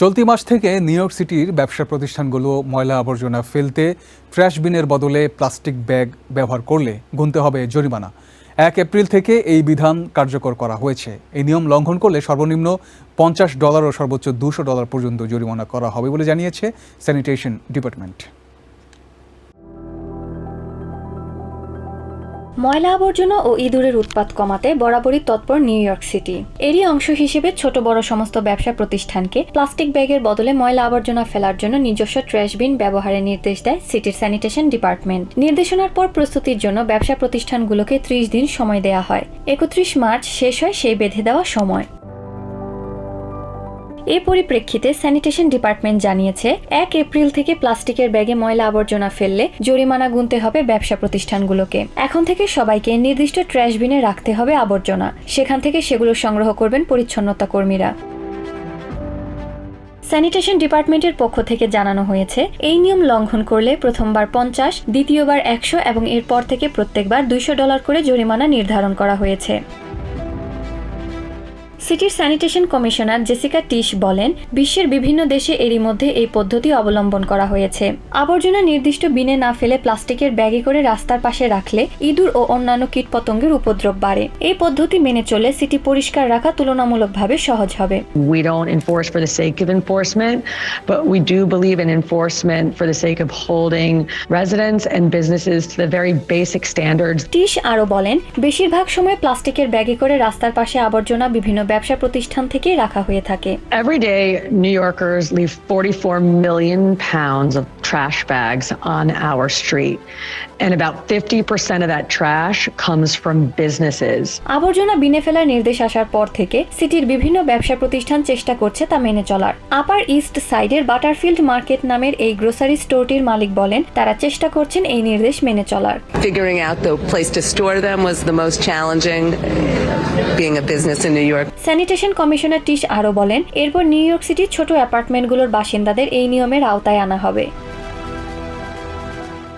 চলতি মাস থেকে new York সিটির ব্যবসা প্রতিষ্ঠানগুলো ময়লা আবর্জনা ফেলতে ট্র্যাশ বিনের বদলে প্লাস্টিক ব্যাগ ব্যবহার করলে গুনতে হবে জরিমানা। এক এপ্রিল থেকে এই বিধান কার্যকর করা হয়েছে। এই নিয়ম লঙ্ঘন করলে সর্বনিম্ন পঞ্চাশ ডলার ও সর্বোচ্চ দুশো ডলার পর্যন্ত জরিমানা করা হবে বলে জানিয়েছে স্যানিটেশন ডিপার্টমেন্ট। ময়লা আবর্জনা ও ইঁদুরের উৎপাত কমাতে বরাবরই তৎপর নিউ ইয়র্ক সিটি। এরই অংশ হিসেবে ছোট বড় সমস্ত ব্যবসা প্রতিষ্ঠানকে প্লাস্টিক ব্যাগের বদলে ময়লা আবর্জনা ফেলার জন্য নিজস্ব ট্র্যাশ বিন ব্যবহারের নির্দেশ দেয় সিটির স্যানিটেশন ডিপার্টমেন্ট। নির্দেশনার পর প্রস্তুতির জন্য ব্যবসা প্রতিষ্ঠানগুলোকে ত্রিশ দিন সময় দেওয়া হয়। একত্রিশ মার্চ শেষ হয় সেই বেঁধে দেওয়া সময়। এ পরিপ্রেক্ষিতে স্যানিটেশন ডিপার্টমেন্ট জানিয়েছে, এক এপ্রিল থেকে প্লাস্টিকের ব্যাগে ময়লা আবর্জনা ফেললে জরিমানা গুনতে হবে ব্যবসা প্রতিষ্ঠানগুলোকে। এখন থেকে সবাইকে নির্দিষ্ট ট্র্যাশ বিনে রাখতে হবে আবর্জনা। সেখান থেকে সেগুলো সংগ্রহ করবেন পরিচ্ছন্নতা কর্মীরা। স্যানিটেশন ডিপার্টমেন্টের পক্ষ থেকে জানানো হয়েছে, এই নিয়ম লঙ্ঘন করলে প্রথমবার পঞ্চাশ, দ্বিতীয়বার একশো এবং এরপর থেকে প্রত্যেকবার দুইশো ডলার করে জরিমানা নির্ধারণ করা হয়েছে। সিটির স্যানিটেশন কমিশনার জেসিকা টিশ বলেন বিশ্বের বিভিন্ন দেশে এরই মধ্যে এই পদ্ধতি অবলম্বন করা হয়েছে। আবর্জনা নির্দিষ্ট বিনে না ফেলে প্লাস্টিকের ব্যাগে করে রাস্তার পাশে রাখলে ইঁদুর ও অন্যান্য কীটপতঙ্গের উপদ্রব বাড়ে। এই পদ্ধতি মেনে চলে সিটি পরিষ্কার রাখা তুলনামূলকভাবে সহজ হবে। We don't enforce for the sake of enforcement, but we do believe in enforcement for the sake of holding residents and businesses to the very basic standards. টিশ আরও বলেন বেশিরভাগ সময় প্লাস্টিকের ব্যাগে করে রাস্তার পাশে আবর্জনা বিভিন্ন ব্যবসা প্রতিষ্ঠান থেকেই রাখা হয়ে থাকে Every day, New Yorkers leave 44 million pounds of trash bags on our street. And about 50% of that trash comes from businesses. আবর্জনা বিনে ফেলার নির্দেশ আসার পর থেকে সিটির বিভিন্ন ব্যবসা প্রতিষ্ঠান চেষ্টা করছে তা মেনে চলার আপার ইস্ট সাইডের বাটারফিল্ড মার্কেট নামের এই গ্রোসারি স্টোরটির মালিক বলেন তারা চেষ্টা করছেন এই নির্দেশ মেনে চলার Figuring out the place to store them was the most challenging, being a business in New York. Sanitation commissioner Tisch আরও বলেন এরপর নিউ ইয়র্ক সিটির ছোট অ্যাপার্টমেন্টগুলোর বাসিন্দাদের এই নিয়মের আওতায় আনা হবে